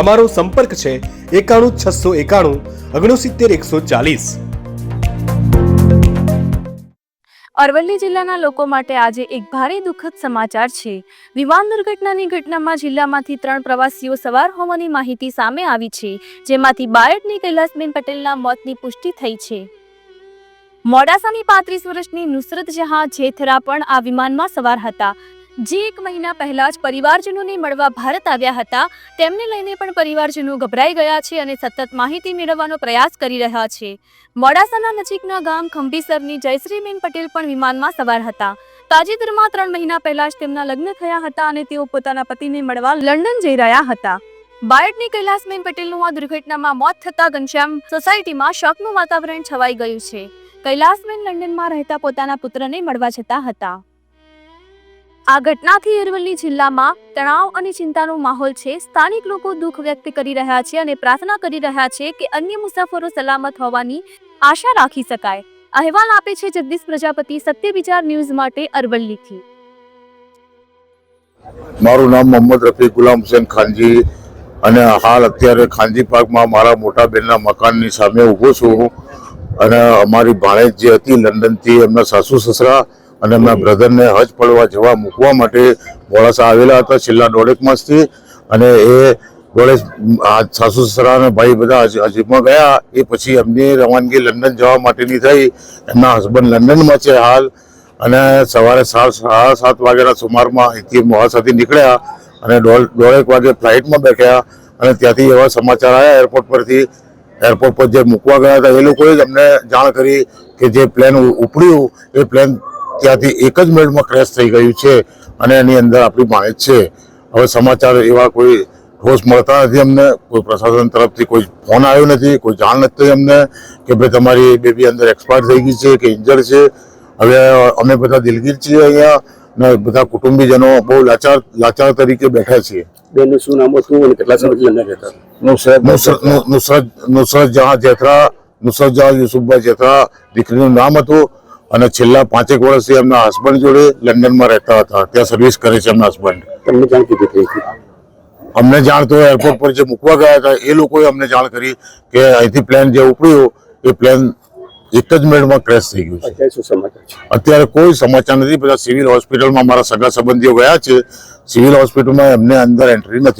અમારો સંપર્ક છે એકાણું છસો એકાણું ઓગણસિત્તેર એકસો ચાલીસ. અરવલ્લી જિલ્લાના લોકો માટે આજે એક ભારે દુઃખદ સમાચાર છે. વિમાન દુર્ઘટનાની ઘટનામાં જિલ્લામાંથી ત્રણ પ્રવાસીઓ સવાર હોવાની માહિતી સામે આવી છે, જેમાંથી બાયડની કૈલાસબેન પટેલના મોતની પુષ્ટિ થઈ છે. મોડાસાની પાંત્રીસ વર્ષની નુસરત જહાં જેથરા પણ આ વિમાનમાં સવાર હતા. જે એક મહિના પહેલા જ પરિવારજનોને મળવા ભારત આવ્યા હતા, તેમને લઈને પણ પરિવારજનો ગભરાઈ ગયા છે અને સતત માહિતી મેળવવાનો પ્રયાસ કરી રહ્યા છે. મોડાસાના નજીકના ગામ ખંભીસરની જયશ્રીબેન પટેલ પણ વિમાનમાં સવાર હતા. તાજેતરમાં ત્રણ મહિના પહેલા જ તેમના લગ્ન થયા હતા અને તેઓ પોતાના પતિને મળવા લંડન જઈ રહ્યા હતા. બાયડની કૈલાસબેન પટેલનું આ દુર્ઘટનામાં મોત થતા ઘનશ્યામ સોસાયટીમાં શોકનું વાતાવરણ છવાઈ ગયું છે. કૈલાસબેન લંડનમાં રહેતા પોતાના પુત્રને મળવા જતા હતા. આ ઘટનાથી અરવલ્લી જિલ્લામાં તણાવ અને ચિંતાનો માહોલ છે. સ્થાનિક લોકો દુઃખ વ્યક્ત કરી રહ્યા છે અને પ્રાર્થના કરી રહ્યા છે કે અન્ય મુસાફરો સલામત હોવાની આશા રાખી શકાય. અહેવાલ આપે છે જગદીશ પ્રજાપતિ સત્ય વિચાર ન્યૂઝ માટે અરવલ્લીથી. મારું નામ મોહમ્મદ રફી ગુલામ હુસેન ખાનજી અને હાલ અત્યારે ખાનજી પાર્કમાં મારા મોટા બેનના મકાનની સામે ઊભો છું. અને અમારી ભાણેજ જે હતી, લંડનથી એમના સાસુ, સસરા અને એમના બ્રધરને હજ પડવા જવા મૂકવા માટે મોડાસા આવેલા હતા છેલ્લા દોઢેક માસથી. અને એ દોઢેક સાસુ સસરા અને ભાઈ બધા હજ- ગયા. એ પછી એમની રવાનગી લંડન જવા માટેની થઈ. એમના હસબન્ડ લંડનમાં છે હાલ. અને સવારે સાત, સાડા સાત વાગ્યાના સુમારમાં અહીંથી મોડાસાથી નીકળ્યા. અને દોઢેક વાગે ફ્લાઇટમાં બેઠ્યા. અને ત્યાંથી એવા સમાચાર આવ્યા એરપોર્ટ પરથી. એરપોર્ટ પર જે મૂકવા ગયા હતા એ લોકોએ જ અમને જાણ કરી કે જે પ્લેન ઉપડ્યું, એ પ્લેન ત્યાંથી એક જ મિનિટમાં ક્રેશ થઈ ગયું છે અને એની અંદર આપણી ભાણેજ છે. હવે સમાચાર એવા કોઈ ઠોસ મળતા નથી અમને કોઈ પ્રશાસન તરફથી કોઈ ફોન આવ્યો નથી કોઈ જાણ નથી થઈ અમને કે ભાઈ તમારી બેબી અંદર એક્સપાયર થઈ ગઈ છે કે ઇન્જર છે. હવે અમે બધા દિલગીર છીએ અહીંયા ને બધા કુટુંબીજનો બહુ લાચાર લાચાર તરીકે બેઠા છીએ. બેનનું શું નામ હતું અને કેટલા રહેતા નુસરત નુસરત નુસરત જહાં જેથરા નુસરત જહાં યુસુફભાઈ જેથરા દીકરીનું નામ હતું. અને છેલ્લા પાંચેક વર્ષથી એમના હસબન્ડ જોડે લંડનમાં રહેતા હતા. ત્યાં સર્વિસ કરે છે એમના હસબન્ડ તમને જાણ કીધી થઈ અમને જાણ તો એરપોર્ટ પર જે મૂકવા ગયા હતા એ લોકોએ અમને જાણ કરી કે અહીંથી પ્લેન જે ઉપડ્યું એ પ્લેન એક જ મિનિટમાં ક્રેશ થઈ ગયું છે. અત્યારે કોઈ સમાચાર નથી. બધા સિવિલ હોસ્પિટલમાં મારા સગા સંબંધીઓ ગયા છે. સિવિલ હોસ્પિટલમાં એમને અંદર એન્ટ્રી નથી.